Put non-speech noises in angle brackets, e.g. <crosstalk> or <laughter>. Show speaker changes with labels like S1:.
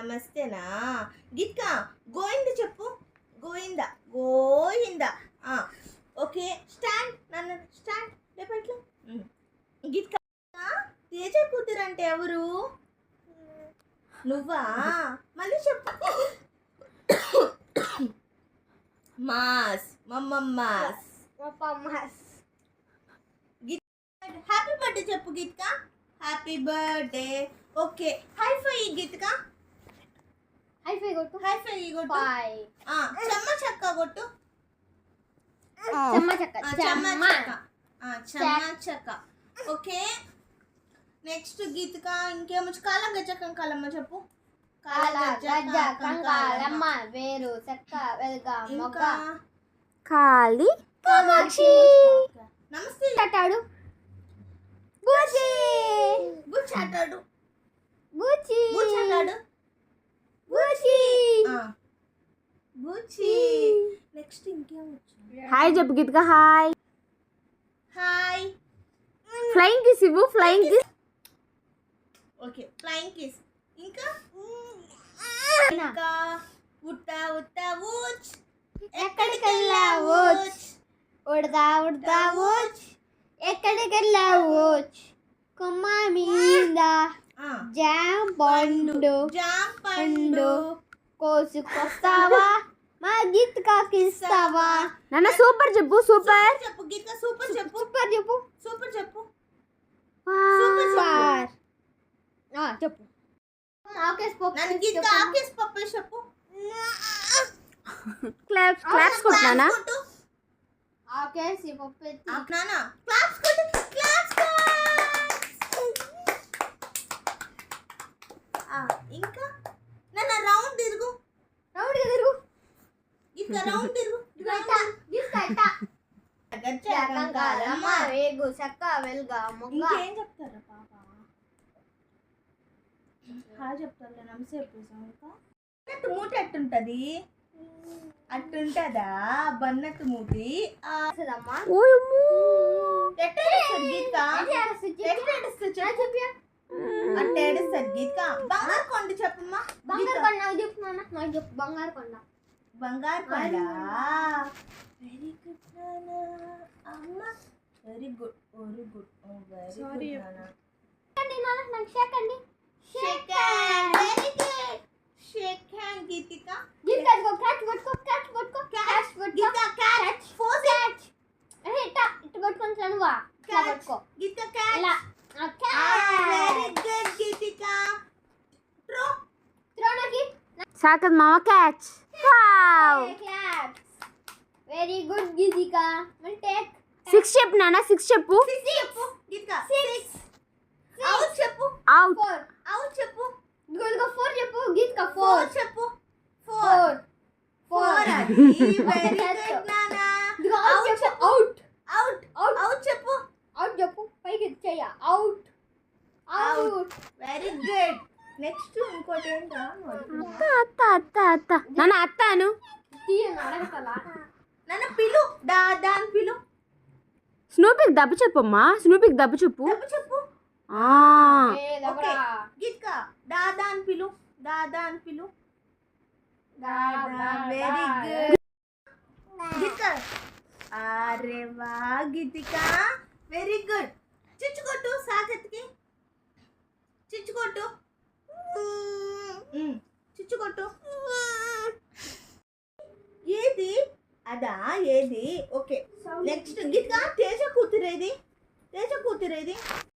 S1: నమస్తేనా? గీత్క గోవింద చెప్పు. Govinda Govinda. Okay. Stand నన్ను స్టాండ్ లేపట్లు. గీత్క తేజ కూతురు అంటే ఎవరు? నువ్వా? మళ్ళీ చెప్పు. మాస్ మమ్మ మాస్. హ్యాపీ బర్త్డే చెప్పు Geethika. Happy birthday. Okay. High
S2: five five కొట్టు.
S1: హై ఫై కొట్టు.
S2: ఫై
S1: ఆ, చెమ్మ చెక్క కొట్టు.
S2: చెమ్మ చెక్క.
S1: ఆ, చెమ్మ. చెక్క. ఆ, చెమ్మ చెక్క. ఓకే. నెక్స్ట్ గీతిక ఇంకేమొచ్చు కాల గజ్జ కంకాలమ్మ చెప్పు.
S2: కాల కంకాలమ్మ. వేరు చెక్క వెల్గ
S1: ఇంకా?
S3: కాళీ
S2: కామాక్షి.
S1: నమస్తే.
S2: తట్టాడు బూచి
S1: బుచ్చాటాడు
S2: బూచి
S1: బుచ్చాటాడు
S2: బూచి
S1: బుచ్చి నెక్స్ట్ ఇంకేమొచ్చు
S3: హాయ్ చెప్పు Geethika hi
S1: hi
S3: flying kiss ఇవ్వు flying kiss
S1: okay flying kiss ఇంకా ఇంకా ఉత్త ఉత్త ఊచ్
S2: ఎక్కడికెళ్ళావు ఉడదా ఉడదా ఊచ్ ఎక్కడికెళ్ళావు కొమ్మ మీద
S1: ఆ,
S2: జామ్ పండు
S1: జామ్
S2: పండు.
S1: పండు
S2: కోసుకొస్తావా మా గీత్ కాకిస్తావా
S3: నాన్న సూపర్ చెప్పు సూపర్
S1: చెప్పు గీత సూపర్ చెప్పు
S2: సూపర్ చెప్పు
S1: సూపర్ చెప్పు
S2: సూపర్ ఆ, చెప్పు ఆకేస్ పప్పు
S1: నన్ను గీత ఆకేసి పప్పు చెప్పు
S3: క్లాప్స్ క్లాప్స్ కొట్టినానా
S1: కొట్టు.
S2: ఆకేసి పప్పు
S1: నాన్న క్లాప్స్ కొట్టు <laughs> ఇంకేం చెప్తారా పాప? హాయ్ బన్నట్టు మూట ఎట్టుంటది అట్టుంటదా? బన్నట్టు మూటి గీత బంగారు కొండ చెప్పమ్మా.
S2: బంగారు. కొండ నాకు చెప్పు నాన్న. నాకు చెప్పు బంగారు కొండ.
S1: బంగారు కొండ వెరీ గుడ్ నానా అమ్మ very good very good very good నానా
S2: అండి నాన్న నాకు షేక్ అండి
S1: shake hand very good shake hand Geethika
S2: gift కట్టుకో క్యాచ్ పట్టుకో క్యాచ్ పట్టుకో క్యాచ్ పట్టుకో
S1: గీత క్యాచ్ ఫోర్
S2: క్యాచ్ ఇట్ట ఇట్ట పట్టుకొని నువ్వా ఇట్లా పట్టుకో
S1: గీత క్యాచ్
S2: ఇలా
S1: very
S2: catch
S1: good Geethika throw
S2: త్రోనకి
S3: సాకత్ మామ catch wow
S2: claps very good Geethika మరి టేక్
S3: సిక్స్ చెప్పు నాన్న సిక్స్ చెప్పు
S1: సిక్స్ చెప్పు గీతిక సిక్స్ అవుట్ చెప్పు
S3: అవుట్
S2: ఫోర్
S1: అవుట్ చెప్పు
S2: ఇదిగో ఫోర్ చెప్పు గీతికా
S1: ఫోర్
S2: ఫోర్
S1: చెప్పు ఫోర్
S2: ఫోర్
S1: ఫోర్
S2: ఫోర్
S1: అది వెరీ గుడ్ నానా
S2: ఇదిగో అవుట్ చెప్పు అవుట్
S1: అవుట్
S2: అవుట్
S1: అవుట్ చెప్పు
S2: అవుట్ చెప్పు పైకి ఎత్తేయ out out
S1: very good next ఇంకోటి ఏంటా?
S3: అత్త అత్త అత్త అత్త. నాన్న అత్తాను
S1: నన్ను పిలు. దా దాని పిలు.
S3: స్నూపికి దెబ్బ చెప్పమ్మా. స్నూపికి దెబ్బ చెప్పు.
S1: చెప్పు. ఓకే పిలు. Very good Geethika. అరే వా గితిక. వెరీ గుడ్ అదా ఏది? ఓకే. నెక్స్ట్ గిత్క తేజ కూతురేది? తేజ కూతురేది?